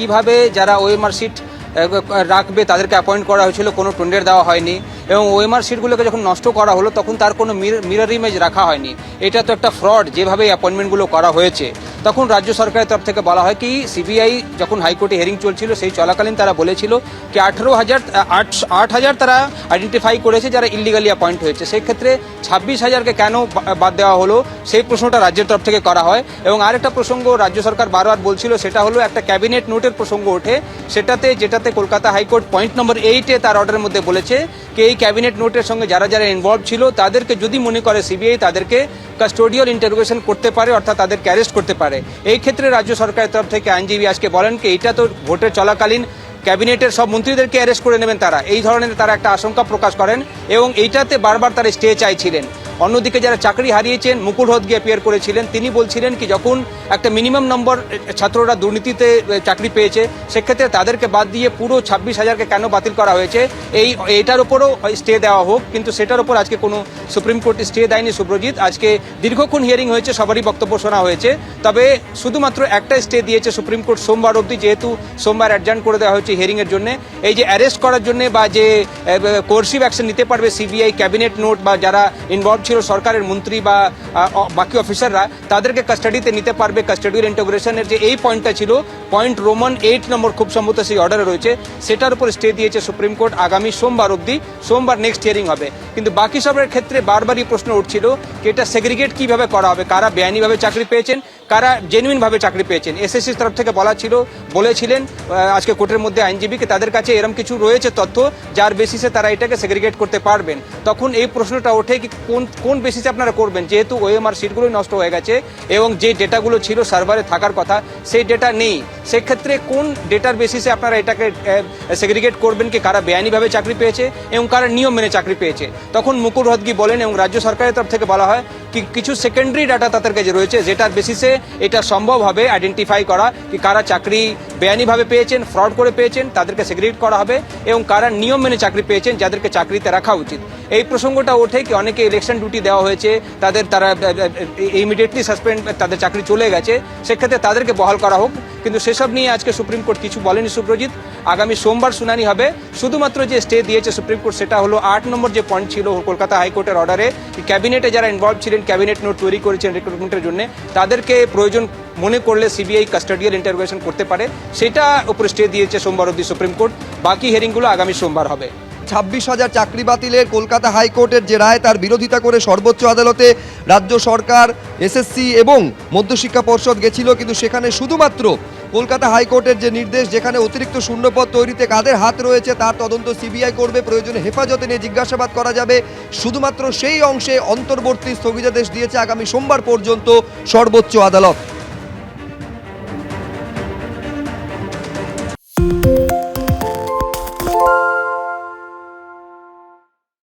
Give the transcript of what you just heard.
কীভাবে যারা OMR sheet রাখবে তাদেরকে অ্যাপয়েন্ট করা হয়েছিল, কোনো টেন্ডার দেওয়া হয়নি। এবং ওএমআর সিটগুলোকে যখন নষ্ট করা হলো, তখন তার কোনো মিরার ইমেজ রাখা হয়নি। এটা তো একটা ফ্রড যেভাবে অ্যাপয়েন্টমেন্টগুলো করা হয়েছে। তখন রাজ্য সরকারের তরফ থেকে বলা হয় কি, সিবিআই যখন হাইকোর্টে হিয়ারিং চলছিল, সেই চলাকালীন তারা বলেছিল কি, আঠেরো হাজার, আট হাজার তারা আইডেন্টিফাই করেছে যারা ইলিগালি অ্যাপয়েন্ট হয়েছে। সেই ক্ষেত্রে ছাব্বিশ হাজারকে কেন বাদ দেওয়া হলো, সেই প্রশ্নটা রাজ্যের তরফ থেকে করা হয়। এবং আরেকটা প্রসঙ্গ রাজ্য সরকার বারবার বলছিল, সেটা হলো একটা ক্যাবিনেট নোটের প্রসঙ্গ ওঠে। সেটাতে, যেটাতে কলকাতা হাইকোর্ট পয়েন্ট নম্বর এইটে তার অর্ডারের মধ্যে বলেছে কি এই ক্যাবিনেট নোটের সঙ্গে যারা যারা ইনভলভ ছিল, তাদেরকে যদি মনে করে সিবিআই তাদেরকে কাস্টোডিয়াল ইন্টারোগেশন করতে পারে, অর্থাৎ তাদেরকে অ্যারেস্ট করতে পারে। এই ক্ষেত্রে রাজ্য সরকারের তরফ থেকে আইনজীবী আজকে বলেন কি, এটা তো ভোটের চলাকালীন ক্যাবিনেটের সব মন্ত্রীদেরকে অ্যারেস্ট করে নেবেন তারা। এই ধরনের তারা একটা আশঙ্কা প্রকাশ করেন এবং এইটাতে বারবার তারা স্টে চাইছিলেন। অন্যদিকে যারা চাকরি হারিয়েছেন, মুকুল হদগি অ্যাপিয়ার করেছিলেন। তিনি বলছিলেন কি, যখন একটা মিনিমাম নম্বর ছাত্ররা দুর্নীতিতে চাকরি পেয়েছে, সেক্ষেত্রে তাদেরকে বাদ দিয়ে পুরো ছাব্বিশ হাজারকে কেন বাতিল করা হয়েছে? এই, এটার উপরও স্টে দেওয়া হোক, কিন্তু সেটার উপর আজকে কোনো সুপ্রিম কোর্ট স্টে দেয়নি সুব্রজিৎ। আজকে দীর্ঘক্ষণ হিয়ারিং হয়েছে, সবারই বক্তব্য শোনা হয়েছে। তবে শুধুমাত্র একটা স্টে দিয়েছে সুপ্রিম কোর্ট সোমবার অবধি, যেহেতু সোমবার অ্যাডজার্ন করে দেওয়া হয়েছে হিয়ারিংয়ের জন্য। এই যে অ্যারেস্ট করার জন্য বা যে কোর্সিভ অ্যাকশন নিতে পারবে সিবিআই ক্যাবিনেট নোট বা যারা ইনভলভ ছিল সরকারের মন্ত্রী বা বাকি অফিসাররা, তাদেরকে কাস্টাডিতে নিতে পারবে। কাস্টাডিয়াল ইন্টিগ্রেশনের যে এই পয়েন্টটা ছিল পয়েন্ট রোমান এইট নম্বর খুব সম্ভবত সেই অর্ডারে রয়েছে। সেটার উপর স্টে দিয়েছে সুপ্রিম কোর্ট আগামী সোমবার অবধি। সোমবার নেক্সট হিয়ারিং হবে। কিন্তু বাকি সবের ক্ষেত্রে বারবারই প্রশ্ন উঠছিল কি এটা সেগ্রিগেট কীভাবে করা হবে? কারা বেআইনিভাবে চাকরি পেয়েছেন? কারা জেনুইনভাবে চাকরি পেয়েছেন? এসএসসির তরফ থেকে বলা ছিল, বলেছিলেন আজকে কোর্টের মধ্যে আইনজীবীকে তাদের কাছে এরকম কিছু রয়েছে তথ্য, যার বেসিসে তারা এটাকে সেগ্রিগেট করতে পারবেন। তখন এই প্রশ্নটা ওঠে কি কোন কোন বেসিসে আপনারা করবেন? যেহেতু ওএমআর সিটগুলো নষ্ট হয়ে গেছে এবং যে ডেটাগুলো ছিল সার্ভারে থাকার কথা, সেই ডেটা নেই। সেক্ষেত্রে কোন ডেটার বেসিসে আপনারা এটাকে সেগ্রিগেট করবেন কি কারা বেআইনিভাবে চাকরি পেয়েছে এবং কারা নিয়ম মেনে চাকরি পেয়েছে? তখন মুকুল হদগি বলেন এবং রাজ্য সরকারের তরফ থেকে বলা হয় কি, কিছু সেকেন্ডারি ডাটা তাদের কাছে রয়েছে, যেটার বেসিসে এটা সম্ভব হবে আইডেন্টিফাই করা কি কারা চাকরি বেআইনিভাবে পেয়েছেন ফ্রড করে পেয়েছেন, তাদেরকে সেগ্রিগেট করা হবে এবং কারা নিয়ম মেনে চাকরি পেয়েছেন, যাদেরকে চাকরিতে রাখা উচিত। এই প্রসঙ্গটা ওঠে কি, অনেকে ইলেকশন ডিউটি দেওয়া হয়েছে, তাদের তারা ইমিডিয়েটলি সাসপেন্ড তাদের চাকরি চলে গেছে, সেক্ষেত্রে তাদেরকে বহাল করা হোক। কিন্তু সেসব নিয়ে আজকে সুপ্রিম কোর্ট কিছু বলেনি সুপ্রজিৎ আগামী সোমবার শুনানি হবে। শুধুমাত্র যে স্টে দিয়েছে সুপ্রিম কোর্ট, সেটা হলো আট নম্বর যে পয়েন্ট ছিল কলকাতা হাইকোর্টের অর্ডারে ক্যাবিনেটে যারা ইনভলভ ছিলেন, ক্যাবিনেট নোট তৈরি করেছেন রিক্রুটমেন্টের জন্য, তাদেরকে প্রয়োজন মনে করলে সিবিআই কাস্টাডিয়াল ইন্টারভেশন করতে পারে। সেটা উপরে স্টে দিয়েছে সোমবার অব্দি সুপ্রিম কোর্ট। বাকি হিয়ারিংগুলো আগামী সোমবার হবে। ছাব্বিশ হাজার চাকরি বাতিলের কলকাতা হাইকোর্টের যে রায়, তার বিরোধিতা করে সর্বোচ্চ আদালতে রাজ্য সরকার, এসএসসি এবং মধ্যশিক্ষা পর্ষদ গেছিল। কিন্তু সেখানে শুধুমাত্র কলকাতা হাইকোর্টের যে নির্দেশ, যেখানে অতিরিক্ত শূন্যপদ তৈরিতে কাদের হাত রয়েছে, তার তদন্ত সিবিআই করবে। প্রয়োজনে হেফাজতে নিয়ে জিজ্ঞাসাবাদ করা যাবে। শুধুমাত্র সেই অংশে অন্তর্বর্তী স্থগিতাদেশ দিয়েছে আগামী সোমবার পর্যন্ত সর্বোচ্চ আদালত।